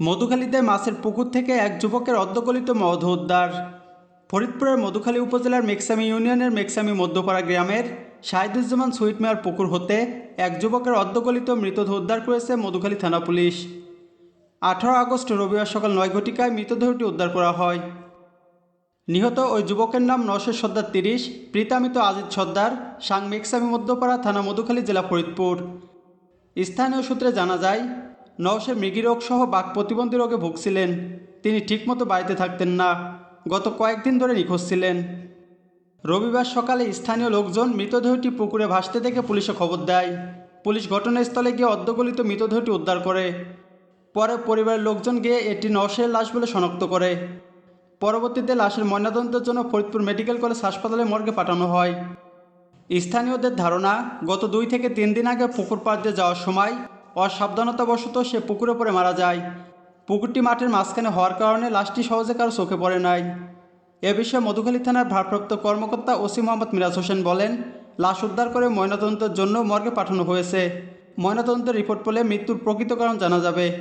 মধুখালীতে মাছের পুকুর থেকে এক যুবকের অর্ধগলিত মধু উদ্ধার। ফরিদপুরের মধুখালী উপজেলার মেকসামি ইউনিয়নের মেকসামি মধ্যপাড়া গ্রামের শাহিদুজ্জামান সুইট মেয়ার পুকুর হতে এক যুবকের অর্ধগলিত মৃতদেহ উদ্ধার করেছে মধুখালী থানা পুলিশ। আঠারো আগস্ট রবিবার সকাল নয় ঘটিকায় মৃতদেহটি উদ্ধার করা হয়। নিহত ওই যুবকের নাম নশের সর্দার তিরিশ, প্রীতামিত আজিজ সর্দার, সাং মেকসামি মধ্যপাড়া থানা মধুখালী জেলা ফরিদপুর। স্থানীয় সূত্রে জানা যায় নওশের মৃগীরোগ সহ বাক প্রতিবন্ধী রোগে ভুগছিলেন। তিনি ঠিকমতো বাড়িতে থাকতেন না। গত কয়েকদিন ধরে নিখোঁজ ছিলেন। রবিবার সকালে স্থানীয় লোকজন মৃতদেহটি পুকুরে ভাসতে দেখে পুলিশে খবর দেয়। পুলিশ ঘটনাস্থলে গিয়ে অর্ধগলিত মৃতদেহটি উদ্ধার করে। পরে পরিবারের লোকজন গিয়ে এটি নওশের লাশ বলে শনাক্ত করে। পরবর্তীতে লাশের ময়নাতদন্তের জন্য ফরিদপুর মেডিকেল কলেজ হাসপাতালে মর্গে পাঠানো হয়। স্থানীয়দের ধারণা, গত দুই থেকে তিন দিন আগে পুকুর পাড় দিয়ে যাওয়ার সময় অসাবধানতাবশত সে পুকুরে পড়ে মারা যায়। পুকুরটি মাঠের মাঝখানে হওয়ার কারণে লাশটি সহজে কারও চোখে পড়ে নাই। এ বিষয়ে মধুখালী থানার ভারপ্রাপ্ত কর্মকর্তা ওসি মোহাম্মদ মিরাজ হোসেন বলেন, লাশ উদ্ধার করে ময়নাতদন্তের জন্য মর্গে পাঠানো হয়েছে। ময়নাতদন্তের রিপোর্ট পেলে মৃত্যুর প্রকৃত কারণ জানা যাবে।